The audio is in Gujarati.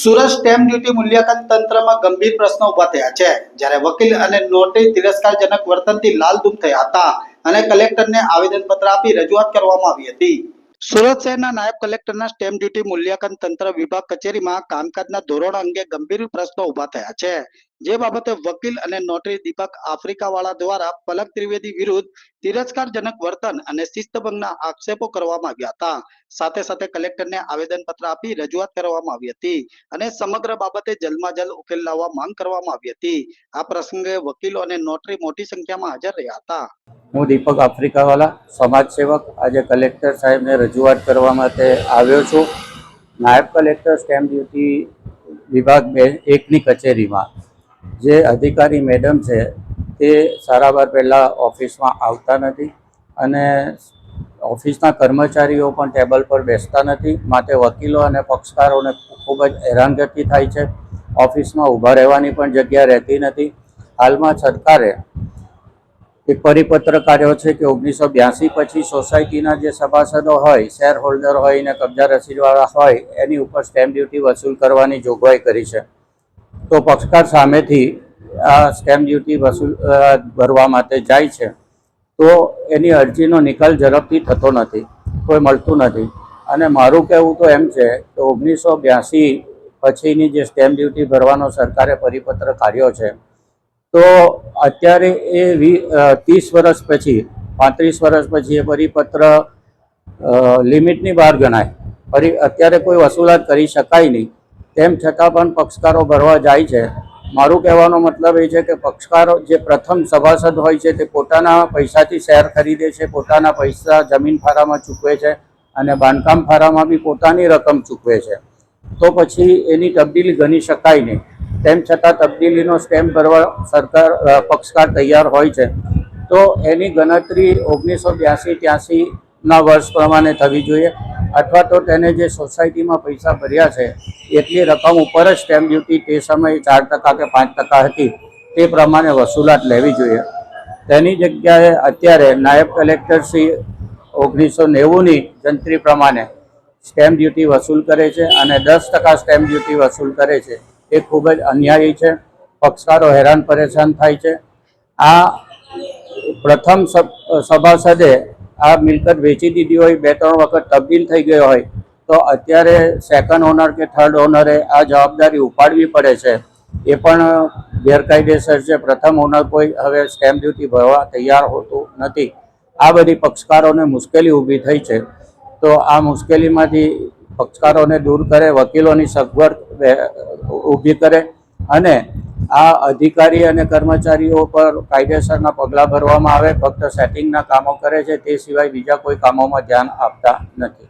સુરત સ્ટેમ્પ ડ્યુટી મૂલ્યાંકન તંત્રમાં ગંભીર પ્રશ્નો ઊભા થયા છે. જ્યારે વકીલ અને નોટરી તિરસ્કારજનક વર્તનથી લાલદુમ થયા હતા અને કલેક્ટરને આવેદનપત્ર આપી રજૂઆત કરવામાં આવી હતી. સુરત શહેરના નાયબ કલેક્ટરના સ્ટેમ્પ ડ્યુટી મૂલ્યાંકન તંત્ર વિભાગ કચેરીમાં કામકાજના ધોરણ અંગે ગંભીર પ્રશ્નો ઊભા થયા છે. જે બાબતે વકીલ અને નોટરી દીપક આફ્રિકાવાળા દ્વારા પલક ત્રિવેદી વિરુદ્ધ તિરસ્કારજનક વર્તન અને શિસ્તભંગના આક્ષેપો કરવામાં આવ્યા હતા. સાથે સાથે કલેક્ટરને આવેદનપત્ર આપી રજૂઆત કરવામાં આવી હતી અને સમગ્ર બાબતે જલમાં જલ ઉકેલ લાવવા માંગ કરવામાં આવી હતી. આ પ્રસંગે વકીલો અને નોટરી મોટી સંખ્યામાં હાજર રહ્યા હતા. હું દીપક આફ્રિકાવાલા સમાજ સેવક આજે કલેક્ટર સાહેબને રજૂઆત કરવા માટે આવ્યો છું. નાયબ કલેક્ટર, સ્ટેમ્પ ડ્યુટી વિભાગ બે, એકની કચેરીમાં. જે અધિકારી મેડમ છે, તે સારાવાર પહેલાં ઓફિસમાં આવતા નથી અને ઓફિસના કર્મચારીઓ પણ ટેબલ પર બેસતા નથી. માટે વકીલો અને પક્ષકારોને ખૂબ જ હેરાનગતિ થાય છે. ઓફિસમાં ઊભા રહેવાની પણ જગ્યા રહેતી નથી. હાલમાં સરકારે એક પરિપત્ર કાઢ્યો છે કે ઓગણીસો બ્યાસી પછી સોસાયટીના જે સભાસદો હોય શેર હોલ્ડર હોય ને કબજા રસીદવાળા હોય, એની ઉપર સ્ટેમ્પ ડ્યુટી વસૂલ કરવાની જોગવાઈ કરી છે. તો પક્ષકાર સામેથી આ સ્ટેમ્પ ડ્યુટી વસૂલ ભરવા માટે જાય છે. તો એની અરજીનો નિકાલ ઝડપથી થતો નથી, કોઈ મળતું નથી. અને મારું કહેવું તો એમ છે કે ઓગણીસો બ્યાસી પછીની જે સ્ટેમ્પ ડ્યુટી ભરવાનો સરકારે પરિપત્ર કાઢ્યો છે તો અત્યારે એ ત્રીસ વર્ષ પછી, પાંત્રીસ વર્ષ પછી એ પરિપત્ર લિમિટની બહાર ગણાય. ફરી, અત્યારે કોઈ વસૂલાત કરી શકાય નહીં. તેમ છતાં પણ પક્ષકારો ભરવા જાય છે. મારું કહેવાનો મતલબ એ છે કે પક્ષકારો જે પ્રથમ સભાસદ હોય છે તે પોતાના પૈસાથી શેર ખરીદે છે, પોતાના પૈસા જમીન ફારામાં ચૂકવે છે અને બાંધકામ ફારામાં બી પોતાની રકમ ચૂકવે છે. તો પછી એની તબદીલી ગણી શકાય નહીં. તેમ છતાં તબદીલીનો સ્ટેમ્પ ભરવા સરકાર પક્ષકાર તૈયાર હોય છે. તો એની ગણતરી ઓગણીસો બ્યાસી ત્યાસીના વર્ષ પ્રમાણે થવી જોઈએ અથવા તો તેને જે સોસાયટીમાં પૈસા ભર્યા છે, એટલી રકમ ઉપર જ સ્ટેમ્પ ડ્યુટી તે સમયે ચાર ટકા કે પાંચ ટકા હતી, તે પ્રમાણે વસૂલાત લેવી જોઈએ. તેની જગ્યાએ અત્યારે નાયબ કલેક્ટર શ્રી ઓગણીસો નેવુંની જંત્રી પ્રમાણે સ્ટેમ્પ ડ્યુટી વસૂલ કરે છે અને દસ ટકા સ્ટેમ્પ ડ્યુટી વસૂલ કરે છે. એ ખૂબ જ અન્યાયી છે. પક્ષકારો હેરાન પરેશાન થાય છે. આ પ્રથમ સભ- સભાસદે આ મિલકત વેચી દીધી હોય બે ત્રણ વખત તબદીલ થઈ ગયો હોય, તો અત્યારે સેકન્ડ ઓનર કે થર્ડ ઓનરે આ જવાબદારી ઉપાડવી પડે છે. એ પણ ગેરકાયદેસર છે. પ્રથમ ઓનર કોઈ હવે સ્ટેમ્પ ડ્યુટી ભરવા તૈયાર હોતું નથી. આ બધી પક્ષકારોને મુશ્કેલી ઊભી થઈ છે. તો આ મુશ્કેલીમાંથી પક્ષકારોને દૂર કરે, વકીલોની સગવડ ઊભી કરે અને આ અધિકારી અને કર્મચારીઓ પર કાયદેસરના પગલાં ભરવામાં આવે, ફક્ત સેટિંગના કામો કરે છે, તે સિવાય બીજા કોઈ કામોમાં ધ્યાન આપતા નથી.